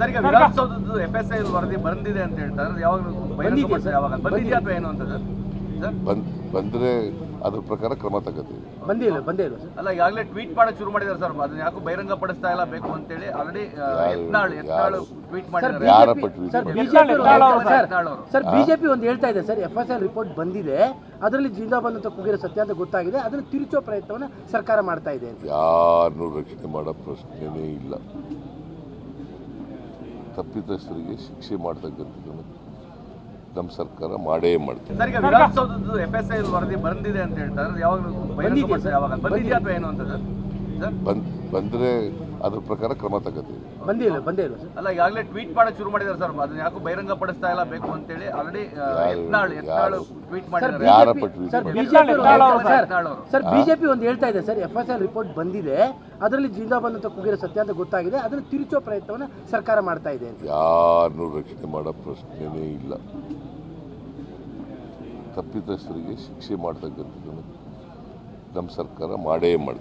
Sir ಈಗ ವಿಧಾನಸೌಧದ್ದು F S I ವರದಿ ಬಂದಿದೆ ಅಂತ ಹೇಳ್ತಾರೆ. ಯಾವಾಗ ಬಂದಿದೆ ಯಾವಾಗ? ಬಂದಿದೆಯಾ ಅಥವಾ ಏನು ಅಂತ ಸರ್? ಸರ್? ಬಂದ್ ಬಂದರೆ ಅದ್ರ ಪ್ರಕಾರ ಕ್ರಮ ತಗೋತೀವಿ. ಬಂದಿಲ್ಲ ಬಂದೇ ಇಲ್ಲ ಸರ್. ಅಲ್ಲ ಈಗಾಗಲೇ ಟ್ವೀಟ್ ಮಾಡಕ್ ಶುರು ಮಾಡಿದ್ದಾರೆ ಸರ್. ಅದನ್ನ ಯಾಕೋ ಬಹಿರಂಗ ಪಡಿಸ್ತಾ ಇಲ್ಲ ಬೇಕು ಅಂತೇಳಿ ಆಲ್ರೆಡಿ ಯತ್ನಾಳ್ ಯತ್ನಾಳ್ ಟ್ವೀಟ್ ಮಾಡಿದ್ದಾರೆ. ಸರ್ ಬಿಜೆಪಿ ಸರ್ ಬಿಜೆಪಿ ಒಂದು ಹೇಳ್ತಾ ಇದೆ sir F S L report ಬಂದಿದೆ. ಅದರಲ್ಲಿ ಜಿಂದಾಬಾದ್ ಅಂತ ಕುಗಿರೋ ಸತ್ಯ ಅಂತ ಗೊತ್ತಾಗಿದೆ. ಅದನ್ನು ತಿರುಚೋ ಪ್ರಯತ್ನವನ್ನ ಸರ್ಕಾರ ಮಾಡ್ತಾ ಇದೆ ಅಂತ. ಯಾರನ್ನೂ ರಕ್ಷಣೆ ಮಾಡೋ ಪ್ರಶ್ನೆನೇ ಇಲ್ಲ. ತಪ್ಪಿತಸ್ಥರಿಗೆ ಶಿಕ್ಷೆ ಮಾಡ್ತಕ್ಕಂಥದ್ದನ್ನು ನಮ್ಮ ಸರ್ಕಾರ ಮಾಡೇ ಮಾಡ್ತೀವಿ ಸರ್ ಈಗ ವಿಧಾನಸೌಧದ್ದು ಎಫ್ ಎಸ್ ವರದಿ ಬಂದಿದೆ ಅಂತ ಹೇಳ್ತಾರೆ. ಯಾವಾಗ ಬಹಿರಂಗಪಡಿಸ ಯಾವಾಗ? ಬಂದಿದೆಯಾ ಅಥವಾ ಏನು ಅಂತ ಸರ್? ಸರ್ ಬಂದರೆ ಅದ್ರ ಪ್ರಕಾರ ಕ್ರಮ ತಗೋತೀವಿ. ಬಂದಿಲ್ಲ ಇಲ್ಲ ಬಂದೇ ಇಲ್ಲ ಸರ್. ಅಲ್ಲ ಈಗಾಗಲೇ ಟ್ವೀಟ್ ಮಾಡಕ್ ಶುರು ಮಾಡಿದ್ದಾರೆ ಸರ್. ಅದನ್ನ ಯಾಕೋ ಬಹಿರಂಗ ಪಡಿಸ್ತಾ ಇಲ್ಲ ಬೇಕು ಅಂತೇಳಿ ಆಲ್ರೆಡಿ ಯತ್ನಾಳ್ ಯತ್ನಾಳ್ ಟ್ವೀಟ್ ಮಾಡಿದ್ದಾರೆ. ಯಾರ ಪಟ್ವಿ ಸರ್ ಬಿಜೆಪಿ ಸರ್. ಯತ್ನಾಳ್ ಅವರು. ಸರ್ ಬಿಜೆಪಿ ಒಂದು ಹೇಳ್ತಾ ಇದೆ sir F S L report ಬಂದಿದೆ. ಅದರಲ್ಲಿ ಜಿಂದಾಬಾದ್ ಬಂದಂತ ಕುಗಿರೋ ಸತ್ಯ ಅಂತ ಗೊತ್ತಾಗಿದೆ. ಅದನ್ನು ತಿರುಚೋ ಪ್ರಯತ್ನವನ್ನು ಸರ್ಕಾರ ಮಾಡ್ತಾ ಇದೆ ಅಂತ. ಯಾರನ್ನೂ ರಕ್ಷಣೆ ಮಾಡೋ ಪ್ರಶ್ನೆನೇ ಇಲ್ಲ. ತಪ್ಪಿತಸ್ಥರಿಗೆ ಶಿಕ್ಷೆ ಮಾಡ್ತಕ್ಕಂಥದ್ದನ್ನು ನಮ್ಮ ಸರ್ಕಾರ ಮಾಡೇ ಮಾಡ್ತೀವಿ